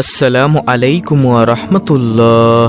আসসালামু আলাইকুম রহমতুল্লাহ।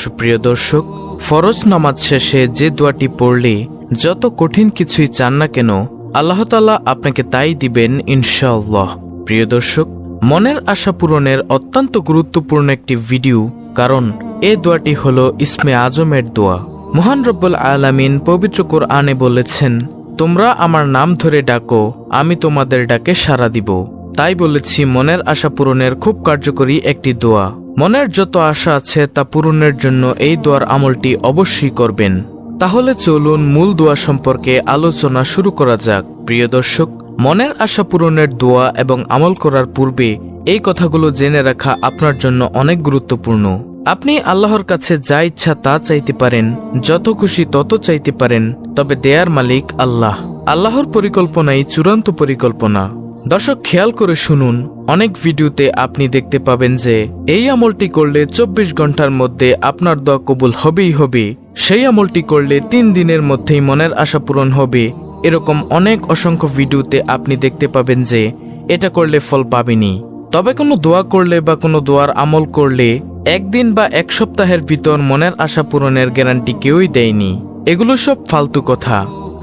সুপ্রিয় দর্শক, ফরজ নামাজ শেষে যে দোয়াটি পড়লে যত কঠিন কিছুই চান না কেন, আল্লাহ তালা আপনাকে তাই দিবেন ইনশাআল্লাহ। প্রিয় দর্শক, মনের আশা পূরণের অত্যন্ত গুরুত্বপূর্ণ একটি ভিডিও, কারণ এ দোয়াটি হল ইসমে আজমের দোয়া। মহান রব্বুল আলামিন পবিত্র কোরআনে বলেছেন, তোমরা আমার নাম ধরে ডাকো, আমি তোমাদের ডাকে সাড়া দিব। তাই বলেছি, মনের আশা পূরণের খুব কার্যকরী একটি দোয়া। মনের যত আশা আছে তা পূরণের জন্য এই দোয়ার আমলটি অবশ্যই করবেন। তাহলে চলুন মূল দোয়া সম্পর্কে আলোচনা শুরু করা যাক। প্রিয় দর্শক, মনের আশা পূরণের দোয়া এবং আমল করার পূর্বে এই কথাগুলো জেনে রাখা আপনার জন্য অনেক গুরুত্বপূর্ণ। আপনি আল্লাহর কাছে যা ইচ্ছা তা চাইতে পারেন, যত খুশি তত চাইতে পারেন, তবে দেয়ার মালিক আল্লাহ। আল্লাহর পরিকল্পনাই চূড়ান্ত পরিকল্পনা। দর্শক, খেয়াল করে শুনুন। অনেক ভিডিওতে আপনি দেখতে পাবেন যে, এই আমলটি করলে চব্বিশ ঘণ্টার মধ্যে আপনার দোয়া কবুল হবেই হবে। সেই আমলটি করলে তিন দিনের মধ্যেই মনের আশা পূরণ হবে। এরকম অনেক অসংখ্য ভিডিওতে আপনি দেখতে পাবেন যে, এটা করলে ফল পাবেনি তবে কোনো দোয়া করলে বা কোনো দোয়ার আমল করলে একদিন বা এক সপ্তাহের ভিতর মনের আশা পূরণের গ্যারান্টি কেউই দেয়নি। এগুলো সব ফালতু কথা।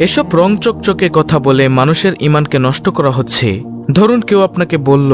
এসব রং চকচকে কথা বলে মানুষের ইমানকে নষ্ট করা হচ্ছে। ধরুন কেউ আপনাকে বলল,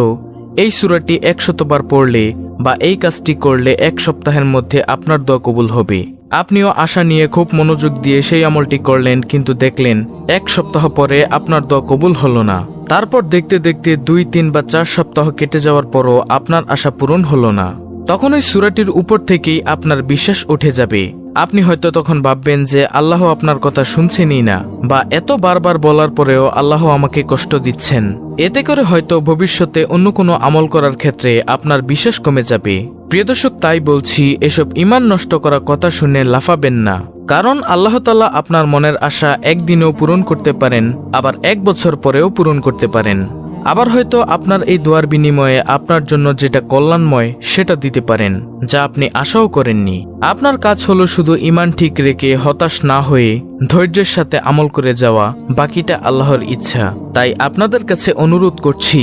এই সুরাটি একশতবার পড়লে বা এই কাজটি করলে এক সপ্তাহের মধ্যে আপনার দোয়া কবুল হবে। আপনিও আশা নিয়ে খুব মনোযোগ দিয়ে সেই আমলটি করলেন, কিন্তু দেখলেন এক সপ্তাহ পরে আপনার দোয়া কবুল হলো না। তারপর দেখতে দেখতে দুই, তিন বা চার সপ্তাহ কেটে যাওয়ার পরও আপনার আশা পূরণ হলো না। তখন ওই সুরাটির উপর থেকেই আপনার বিশ্বাস উঠে যাবে। আপনি হয়তো তখন ভাববেন যে আল্লাহ আপনার কথা শুনছেনই না, বা এত বারবার বলার পরেও আল্লাহ আমাকে কষ্ট দিচ্ছেন। এতে করে হয়তো ভবিষ্যতে অন্য কোনো আমল করার ক্ষেত্রে আপনার বিশ্বাস কমে যাবে। প্রিয় দর্শক, তাই বলছি, এসব ইমান নষ্ট করা কথা শুনে লাফাবেন না। কারণ আল্লাহ তাল্লাহ আপনার মনের আশা একদিনেও পূরণ করতে পারেন, আবার এক বছর পরেও পূরণ করতে পারেন। আবার হয়তো আপনার এই দোয়ার বিনিময়ে আপনার জন্য যেটা কল্যাণময়, সেটা দিতে পারেন, যা আপনি আশাও করেননি। আপনার কাজ হলো শুধু ইমান ঠিক রেখে হতাশ না হয়ে ধৈর্যের সাথে আমল করে যাওয়া, বাকিটা আল্লাহর ইচ্ছা। তাই আপনাদের কাছে অনুরোধ করছি,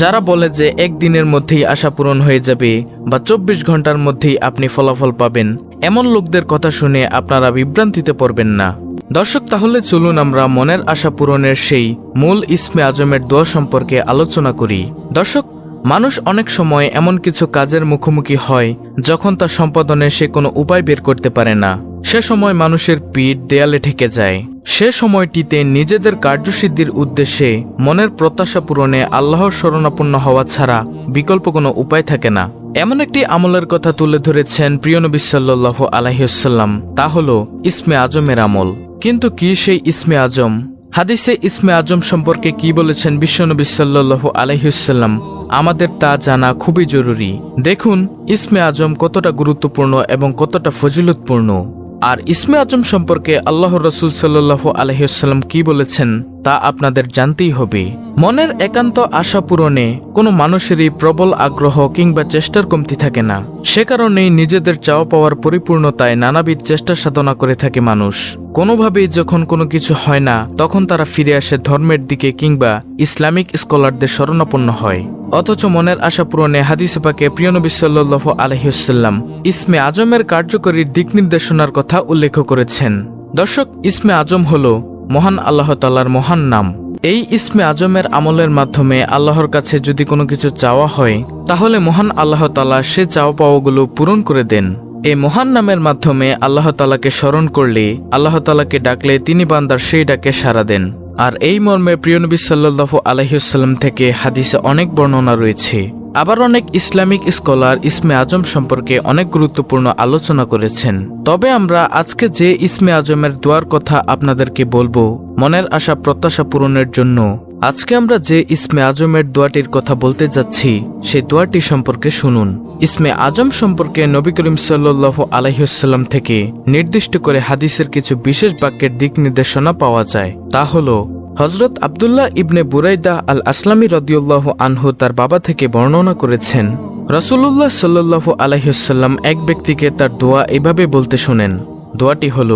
যারা বলে যে একদিনের মধ্যেই আশা পূরণ হয়ে যাবে বা চব্বিশ ঘণ্টার মধ্যেই আপনি ফলাফল পাবেন, এমন লোকদের কথা শুনে আপনারা বিভ্রান্তিতে পড়বেন না। দর্শক, তাহলে চলুন আমরা মনের আশা পূরণের সেই মূল ইসমে আজমের দোয়া সম্পর্কে আলোচনা করি। দর্শক, মানুষ অনেক সময় এমন কিছু কাজের মুখোমুখি হয় যখন তা সম্পাদনে সে কোনো উপায় বের করতে পারে না। সে সময় মানুষের পিঠ দেয়ালে ঠেকে যায়। সে সময়টিতে নিজেদের কার্যসিদ্ধির উদ্দেশ্যে মনের প্রত্যাশা পূরণে আল্লাহর শরণাপন্ন হওয়া ছাড়া বিকল্প কোনো উপায় থাকে না। এমন একটি আমলের কথা তুলে ধরেছেন প্রিয় নবী সাল্লাহ আলহিউসাল্লাম তা হল ইসমে আজমের আমল। কিন্তু কি সেই ইসমে আজম? হাদিসে ইসমে আজম সম্পর্কে কি বলেছেন বিশ্বনবী সাল্লাহ আলহিউসাল্লাম আমাদের তা জানা খুবই জরুরি। দেখুন, ইসমে আজম কতটা গুরুত্বপূর্ণ এবং কতটা ফজিলতপূর্ণ। আর ইসমে আজম সম্পর্কে আল্লাহ রসুল সাল্লাহ আলহিউসাল্লাম কি বলেছেন? তা আপনাদের জানতেই হবে। মনের একান্ত আশা পূরণে কোনো মানুষেরই প্রবল আগ্রহ কিংবা চেষ্টার কমতি থাকে না। সে কারণেই নিজেদের চাওয়া পাওয়ার পরিপূর্ণতায় নানাবিধ চেষ্টা সাধনা করে থাকে মানুষ। কোনোভাবেই যখন কোনো কিছু হয় না, তখন তারা ফিরে আসে ধর্মের দিকে কিংবা ইসলামিক স্কলারদের শরণাপন্ন হয়। অথচ মনের আশা পূরণে হাদিসে পাকে প্রিয়নবী সাল্লাহ আলহিউসাল্লাম ইসমে আজমের কার্যকরীর দিক নির্দেশনার কথা উল্লেখ করেছেন। দর্শক, ইসমে আজম হল মহান আল্লাহ তাল্লার মহান নাম। এই ইসমে আজমের আমলের মাধ্যমে আল্লাহর কাছে যদি কোনো কিছু চাওয়া হয়, তাহলে মহান আল্লাহ তালা সে চাওয়া পাওয়াগুলো পূরণ করে দেন। এই মহান নামের মাধ্যমে আল্লাহ তালাকে স্মরণ করলে, আল্লাহ তালাকে ডাকলে তিনি বান্দার সেই ডাকে সাড়া দেন। আর এই মর্মে প্রিয়নবী সাল্লাহ আলহিউসাল্লাম থেকে হাদিসে অনেক বর্ণনা রয়েছে। আবার অনেক ইসলামিক স্কলার ইসমে আজম সম্পর্কে অনেক গুরুত্বপূর্ণ আলোচনা করেছেন। তবে আমরা আজকে যে ইসমে আজমের দোয়ার কথা আপনাদেরকে বলব, মনের আশা প্রত্যাশা পূরণের জন্য। আজকে আমরা যে ইসমে আজমের দোয়াটির কথা বলতে যাচ্ছি সেই দোয়াটি সম্পর্কে শুনুন। ইসমে আজম সম্পর্কে নবী করিম সাল্লাহ আলহিউসাল্লাম থেকে নির্দিষ্ট করে হাদিসের কিছু বিশেষ বাক্যের দিক নির্দেশনা পাওয়া যায়। তা হলো হজরত আবদুল্লাহ ইবনে বুরাইদা আল আসলামী রদিউল্লাহ আনহু তার বাবা থেকে বর্ণনা করেছেন রসুল্লাহ সাল্লু আলহিসাল্লাম এক ব্যক্তিকে তার দোয়া এভাবে বলতে শোনেন, দোয়াটি হল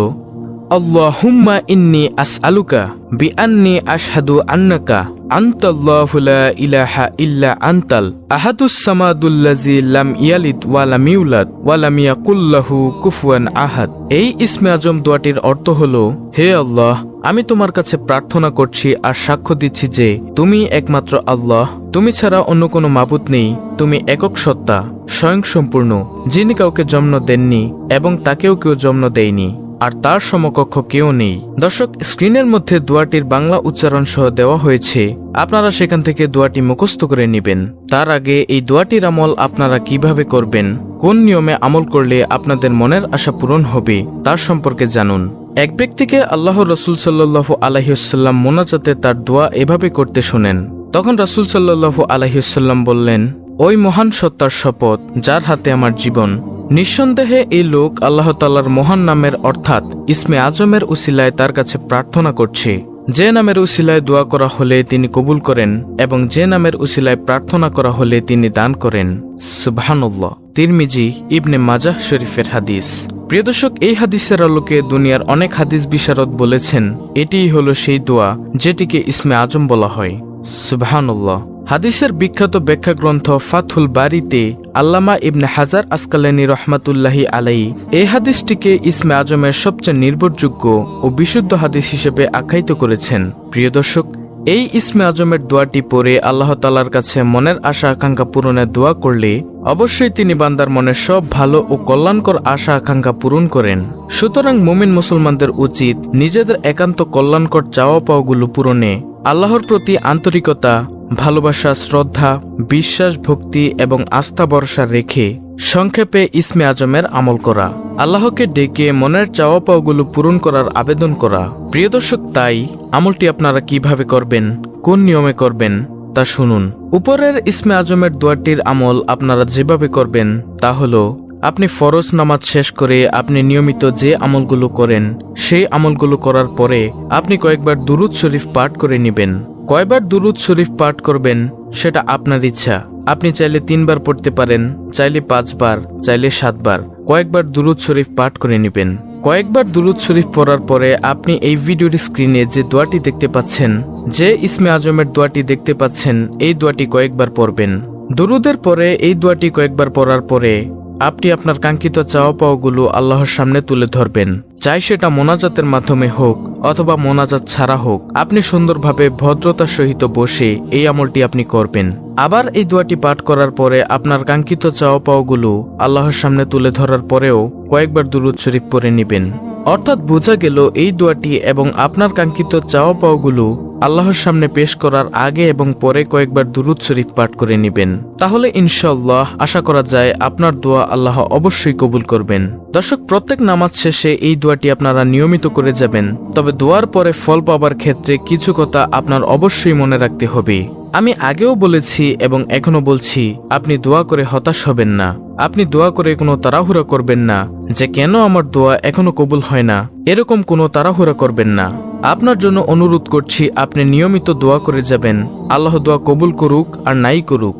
আল্লাহুম্মা ইন্নি আসআলুকা বিআন্নি আশহাদু আন্নাকা আনতাল্লাহু লা ইলাহা ইল্লা আনতাল আহাদুস সামাদুল্লাযী লাম ইয়ালিদ ওয়া লাম ইউলাদ ওয়া লাম ইয়াকুল কুফুয়ান আহাদ এই ইসমে আজম দোয়াটির অর্থ হলো, হে আল্লাহ, আমি তোমার কাছে প্রার্থনা করছি আর সাক্ষ্য দিচ্ছি যে তুমি একমাত্র আল্লাহ। তুমি ছাড়া অন্য কোনো মাবুত নেই। তুমি একক সত্তা, স্বয়ংসম্পূর্ণ, যিনি কাউকে জন্ম দেননি এবং তাকেও কেউ জন্ম দেয়নি। আর তার সমকক্ষ কেউ নেই। দর্শক, স্ক্রিনের মধ্যে দোয়াটির বাংলা উচ্চারণ সহ দেওয়া হয়েছে। আপনারা সেখান থেকে দোয়াটি মুখস্থ করে নেবেন। তার আগে এই দোয়াটির আমল আপনারা কীভাবে করবেন, কোন নিয়মে আমল করলে আপনাদের মনের আশা পূরণ হবে, তার সম্পর্কে জানুন। এক ব্যক্তিকে আল্লাহ রসুল সাল্লাহ আলহিউসাল্লাম মোনাজাতে তার দোয়া এভাবে করতে শোনেন। তখন রসুল সাল্লাহ আলহিউসাল্লাম বললেন ওই মহান সত্তার শপথ, যার হাতে আমার জীবন। নিঃসন্দেহে এই লোক আল্লাহ তাল্লার মহান নামের অর্থাৎ ইসমে আজমের উসিলায় তার কাছে প্রার্থনা করছে। যে নামের উসিলায় দোয়া করা হলে তিনি কবুল করেন এবং যে নামের উসিলায় প্রার্থনা করা হলে তিনি দান করেন। সুবহানুল্লাহ। তিরমিজি, ইবনে মাজাহ শরীফের হাদিস। প্রিয় দর্শক, এই হাদিসের আলোকে দুনিয়ার অনেক হাদিস বিশারদ বলেছেন, এটিই হলো সেই দোয়া, যেটিকে ইসমে আজম বলা হয়। সুবহানুল্লাহ। হাদিসের বিখ্যাত ব্যাখ্যা গ্রন্থ ফাথুল বাড়িতে আল্লামা ইবনে হাজার আসকালানি রহমাতুল্লাহি আলাই এই হাদিসটিকে ইসমে আজমের সবচেয়ে নির্ভরযোগ্য ও বিশুদ্ধ হাদিস হিসেবে আখ্যায়িত করেছেন। প্রিয় দর্শক, এই ইসমে আজমের দোয়াটি পরে আল্লাহ তালার কাছে মনের আশা আকাঙ্ক্ষা পূরণের দোয়া করলে অবশ্যই তিনি বান্দার মনের সব ভালো ও কল্যাণকর আশা আকাঙ্ক্ষা পূরণ করেন। সুতরাং মুমিন মুসলমানদের উচিত নিজেদের একান্ত কল্যাণকর চাওয়া পাওয়াগুলো পূরণে আল্লাহর প্রতি আন্তরিকতা ভালোবাসা, শ্রদ্ধা, বিশ্বাস, ভক্তি এবং আস্থা ভরসা রেখে সংক্ষেপে ইসমে আজমের আমল করা। আল্লাহকে ডেকে মনের চাওয়া পাওয়াগুলো পূরণ করার আবেদন করা। প্রিয় দর্শক, তাই আমলটি আপনারা কীভাবে করবেন, কোন নিয়মে করবেন, তা শুনুন। উপরের ইসমে আজমের দোয়াটির আমল আপনারা যেভাবে করবেন, তা হলো, আপনি ফরজ নামাজ শেষ করে আপনি নিয়মিত যে আমলগুলো করেন, সেই আমলগুলো করার পরে আপনি কয়েকবার দুরুদ শরীফ পাঠ করে নেবেন। কয়বার দুরুদ শরীফ পাঠ করবেন, সেটা আপনার ইচ্ছা। আপনি চাইলে তিনবার পড়তে পারেন, চাইলে পাঁচবার, চাইলে সাতবার। কয়েকবার দুরুদ শরীফ পাঠ করে নেবেন। কয়েকবার দুরুদ শরীফ পড়ার পরে আপনি এই ভিডিওর স্ক্রিনে যে দোয়াটি দেখতে পাচ্ছেন, যে ইসমে আজমের দোয়াটি দেখতে পাচ্ছেন, এই দোয়াটি কয়েকবার পড়বেন। দুরুদের পরে এই দোয়াটি কয়েকবার পড়ার পরে আপনি আপনার কাঙ্ক্ষিত চাওয়া পাওয়াগুলো আল্লাহর সামনে তুলে ধরবেন। চাই সেটা মোনাজাতের মাধ্যমে হোক অথবা মোনাজাত ছাড়া হোক, আপনি সুন্দরভাবে ভদ্রতার সহিত বসে এই আমলটি আপনি করবেন। আবার এই দোয়াটি পাঠ করার পরে আপনার কাঙ্ক্ষিত চাওয়া পাওয়াগুলো আল্লাহর সামনে তুলে ধরার পরেও কয়েকবার দুরুদ শরীফ পরে নেবেন। অর্থাৎ বোঝা গেল এই দোয়াটি এবং আপনার কাঙ্ক্ষিত চাওয়া পাওয়াগুলো আল্লাহর সামনে পেশ করার আগে এবং পরে কয়েকবার দুরুদ শরীফ পাঠ করে নেবেন। তাহলে ইনশাল্লাহ আশা করা যায় আপনার দোয়া আল্লাহ অবশ্যই কবুল করবেন। দর্শক, প্রত্যেক নামাজ শেষে এই দোয়াটি আপনারা নিয়মিত করে যাবেন। তবে দোয়ার পরে ফল পাবার ক্ষেত্রে কিছু কথা আপনার অবশ্যই মনে রাখতে হবে। আমি আগেও বলেছি এবং এখনও বলছি, আপনি দোয়া করে হতাশ হবেন না। আপনি দোয়া করে কোনো তাড়াহুড়া করবেন না, যে কেন আমার দোয়া এখনও কবুল হয় না। এরকম কোনো তাড়াহুড়া করবেন না। আপনার জন্য অনুরোধ করছি, আপনি নিয়মিত দোয়া করে যাবেন। আল্লাহ দোয়া কবুল করুক আর নাই করুক।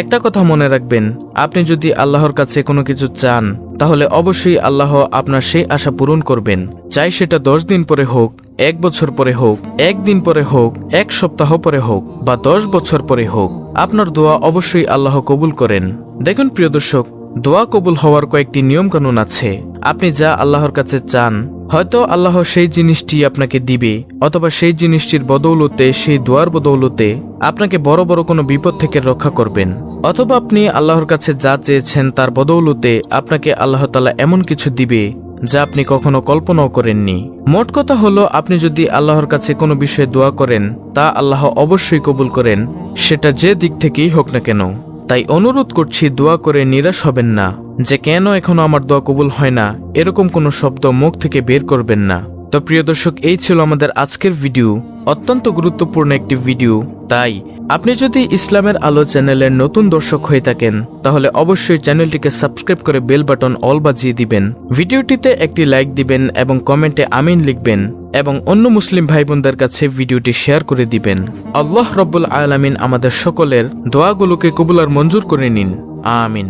একটা কথা মনে রাখবেন, আপনি যদি আল্লাহর কাছে কোনো কিছু চান, তাহলে অবশ্যই আল্লাহ আপনার সেই আশা পূরণ করবেন। চাই সেটা দশ দিন পরে হোক, এক বছর পরে হোক, একদিন পরে হোক, এক সপ্তাহ পরে হোক, বা দশ বছর পরে হোক, আপনার দোয়া অবশ্যই আল্লাহ কবুল করেন। দেখুন প্রিয় দর্শক, দোয়া কবুল হওয়ার কয়েকটি নিয়মকানুন আছে। আপনি যা আল্লাহর কাছে চান হয়তো আল্লাহ সেই জিনিসটি আপনাকে দিবে, অথবা সেই জিনিসটির বদৌলতে, সেই দোয়ার বদৌলতে আপনাকে বড় বড় কোনো বিপদ থেকে রক্ষা করবেন। অথবা আপনি আল্লাহর কাছে যা চেয়েছেন তার বদৌলতে আপনাকে আল্লাহ তালা এমন কিছু দিবে, যা আপনি কখনো কল্পনাও করেননি। মোট কথা হলো, আপনি যদি আল্লাহর কাছে কোনো বিষয়ে দোয়া করেন, তা আল্লাহ অবশ্যই কবুল করেন, সেটা যে দিক থেকেই হোক না কেন। তাই অনুরোধ করছি, দোয়া করে নিরাশ হবেন না। যে কেন এখনও আমার দোয়া কবুল হয় না, এরকম কোনো শব্দ মুখ থেকে বের করবেন না। তো প্রিয় দর্শক, এই ছিল আমাদের আজকের ভিডিও, অত্যন্ত গুরুত্বপূর্ণ একটি ভিডিও। তাই, আপনি যদি ইসলামের আলো চ্যানেলের নতুন দর্শক হয়ে থাকেন, তাহলে অবশ্যই চ্যানেলটিকে সাবস্ক্রাইব করে বেল বাটন অল বাজিয়ে দিবেন। ভিডিওটিতে একটি লাইক দিবেন এবং কমেন্টে আমিন লিখবেন এবং অন্য মুসলিম ভাই বোনদের কাছে ভিডিওটি শেয়ার করে দিবেন। আল্লাহ রব্বুল আলামিন আমাদের সকলের দোয়াগুলোকে কবুলার মঞ্জুর করে নিন। আমিন।